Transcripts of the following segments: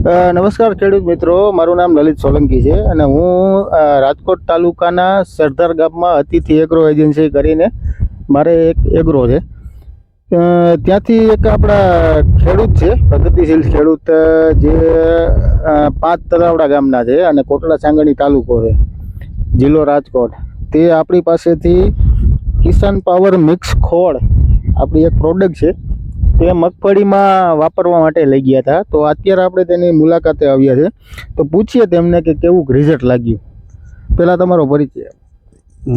નમસ્કાર ખેડૂત મિત્રો, મારું નામ લલિત સોલંકી છે અને હું રાજકોટ તાલુકાના સરદાર ગામમાં અતિથિ એગ્રો એજન્સી કરીને મારે એક એગ્રો છે. ત્યાંથી એક આપણા ખેડૂત છે, પ્રગતિશીલ ખેડૂત જે પાંચ તલાવડા ગામના છે અને કોટડા સાંગણી તાલુકો છે, જિલ્લો રાજકોટ. તે આપણી પાસેથી કિસાન પાવર મિક્સ ખોળ, આપણી એક પ્રોડક્ટ છે તે મગફળીમાં વાપરવા માટે લઈ ગયા હતા. તો અત્યારે આપણે તેની મુલાકાતે આવ્યા છે. તો પૂછીએ તેમને કે કેવું રિઝલ્ટ લાગ્યું? પહેલાં તમારો પરિચય.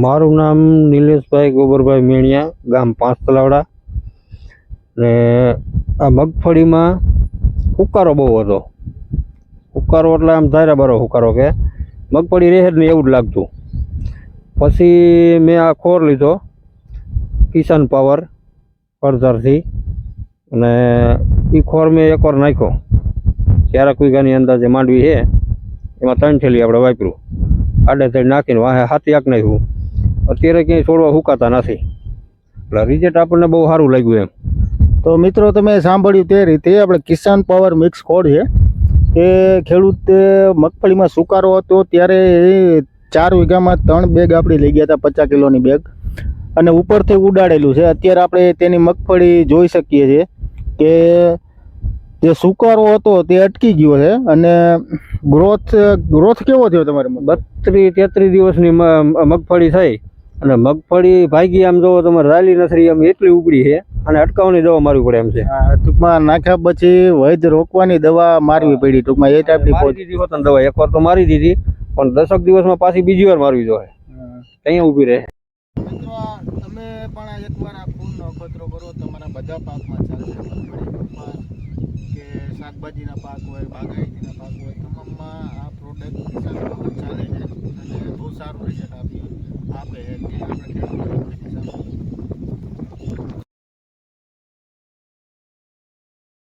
મારું નામ નિલેશભાઈ ગોબરભાઈ મેણિયા, ગામ પાંચ તલાવડા ને આ મગફળીમાં હુકારો બહુ હતો. હુકારો એટલે આમ ધારા બારો હુકારો કે મગફળી રહે નહીં એવું જ લાગતું. પછી મેં આ ખોર લીધો, કિસાન પાવર પડધરથી અને એ ખોર મેં એકવાર નાખ્યો. ચારક વીઘાની અંદાજે માંડવી છે, એમાં ત્રણ થેલી આપણે વાપર્યું. આડે થઈને નાખીને વાહે હાથી આંક નાખ્યું. અત્યારે ક્યાંય છોડવા હુકાતા નથી. એટલે રિઝલ્ટ આપણને બહુ સારું લાગ્યું એમ. તો મિત્રો, તમે સાંભળ્યું તે રીતે આપણે કિસાન પાવર મિક્સ ખોળ છે. તે ખેડૂતે મગફળીમાં સુકારો હતો, ત્યારે એ ચાર વીઘામાં ત્રણ બેગ આપણે લઈ ગયા હતા, પચાસ કિલોની બેગ અને ઉપરથી ઉડાડેલું છે. અત્યારે આપણે તેની મગફળી જોઈ શકીએ છીએ. કે જે સુકારો હતો તે અટકી ગયો છે અને ગ્રોથ ગ્રોથ કેવો થયો તમારે બત્રીસ તેત્રીસ દિવસની મગફળી થઈ અને મગફળી ભાગી આમ જોવો તમારે રાલી નસરી આમ એટલી ઉપડી છે અને અટકાવવાની દવા મારવી પડે એમ છે. ટૂંકમાં નાખ્યા પછી વૈદ રોકવાની દવા મારવી પડી ટૂંકમાં એ ટાઈપની મારી દીધી દવા એકવાર તો મારી દીધી પણ દસક દિવસમાં પાછી બીજી વાર મારવી જોઈએ. અહીંયા ઊભી રહે. તમે પણ એકવાર આ ફૂલનો અખતરો કરો, તમારા બધા પાકમાં ચાલશે કપાસ કે શાકભાજીના પાક હોય, બાગાયતીના પાક હોય, તમામમાં આ પ્રોડક્ટ ચાલે છે. અને બહુ સારું રિઝલ્ટ આપી આપે છે આપણે